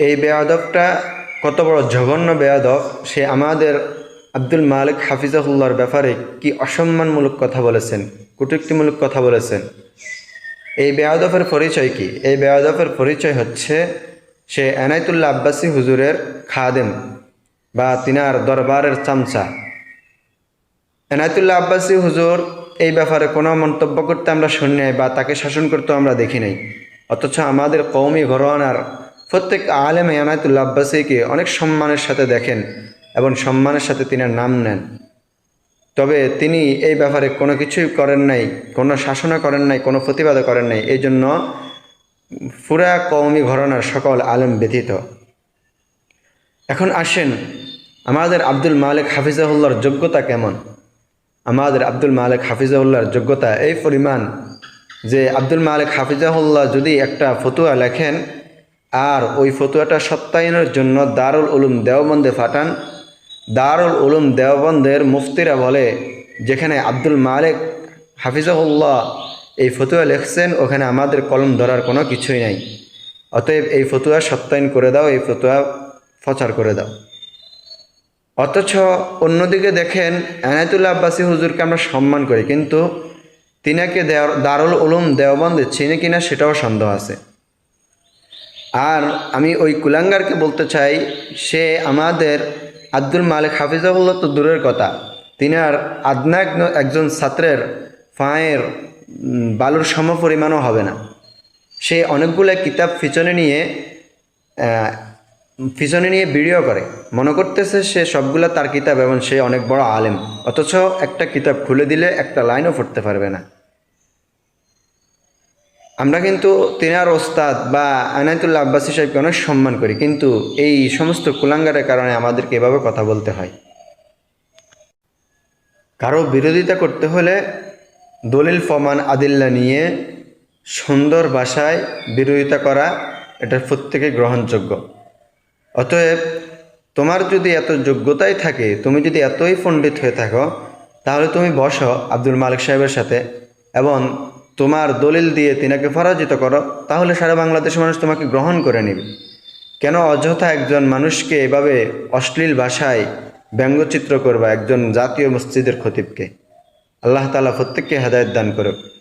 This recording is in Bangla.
এই বেয়াদবটা কত বড় জঘন্য বেয়াদব, সে আমাদের আব্দুল মালিক হাফিজাহুল্লাহর ব্যাপারে কি অসম্মানমূলক কথা বলেছেন, কটূক্তিমূলক কথা বলেছেন? এই বেয়াদফের পরিচয় কি? এই বেয়াদফের পরিচয় হচ্ছে সে এনায়তুল্লাহ আব্বাসী হুজুরের খাদেম বা তিনার দরবারের চামচা। এনায়তুল্লাহ আব্বাসী হুজুর এই ব্যাপারে কোনো মন্তব্য করতে আমরা শুনি নাই বা তাকে শাসন করতেও আমরা দেখি নাই। অথচ আমাদের কৌমি ঘরোয়ানার প্রত্যেক আলেমে এনায়তুল্লাহ আব্বাসীকে অনেক সম্মানের সাথে দেখেন এবং সম্মানের সাথে তিনার নাম নেন। তবে তিনি এই ব্যাপারে কোনো কিছুই করেন নাই, কোনো শাসনা করেন নাই, কোনো প্রতিবাদও করেন নাই। এই জন্য পুরা কৌমি ঘরানার সকল আলেম ব্যতীত এখন আসেন, আমাদের আব্দুল মালিক হাফিজাহুল্লার যোগ্যতা কেমন? আমাদের আব্দুল মালিক হাফিজাহুল্লার যোগ্যতা এই পরিমাণ যে আব্দুল মালিক হাফিজাহুল্লাহ যদি একটা ফতুয়া লেখেন আর ওই ফতুয়াটা সত্যায়নের জন্য দারুল উলুম দেওবন্দে ফাটান দারুল উলুম দেওবন্দের মুফতিরা বলে, যেখানে আব্দুল মালিক হাফিজাহুল্লাহ এই ফতুয়া লিখছেন, ওখানে আমাদের কলম ধরার কোনো কিছুই নাই। অতএব এই ফতুয়া সত্যায়ন করে দাও, এই ফতুয়া প্রচার করে দাও। অথচ অন্যদিকে দেখেন এনায়তুল্লাহ আব্বাসী হুজুরকে আমরা সম্মান করি, কিন্তু তিনাকে দারুল উলুম দেওবন্দে চিনি কিনা সেটাও সন্দেহ আছে। আর আমি ওই কুলাঙ্গারকে বলতে চাই, সে আমাদের আব্দুল মালিক হাফিজাহুল্লাহ তো দূরের কথা। তিনার আদনা এক- একজন ছাত্রের ফাঁয়ের বালুর সম পরিমাণও হবে না। সে অনেকগুলো কিতাব পিছনে নিয়ে পিছনে নিয়ে ভিডিও করে। মনে করতেছে সে সবগুলা তার কিতাব এবং সে অনেক বড় আলেম। অথচ একটা কিতাব খুলে দিলে একটা লাইনও পড়তে পারবে না। আমরা কিন্তু তিনার ওস্তাদ বা আনায়তুল্লাহ আব্বাসী সাহেবকে অনেক সম্মান করি, কিন্তু এই সমস্ত কুলাঙ্গারের কারণে আমাদেরকে এভাবে কথা বলতে হয়। কারও বিরোধিতা করতে হলে দলিল ফমান আদিল্লা নিয়ে সুন্দর ভাষায় বিরোধিতা করা এটা প্রত্যেকে গ্রহণযোগ্য। অতএব তোমার যদি এত যোগ্যতাই থাকে, তুমি যদি এতই পণ্ডিত হয়ে থাকো, তাহলে তুমি বসো আব্দুল মালিক সাহেবের সাথে এবং তোমার দলিল দিয়ে তিনাকে পরাজিত করো, তাহলে সারা বাংলাদেশের মানুষ তোমাকে গ্রহণ করে নেবে। কেন অযথা একজন মানুষকে এভাবে অশ্লীল ভাষায় ব্যঙ্গচিত্র করবা একজন জাতীয় মসজিদের খতিবকে? আল্লাহ তালা প্রত্যেককে হেদায়ত দান করুক।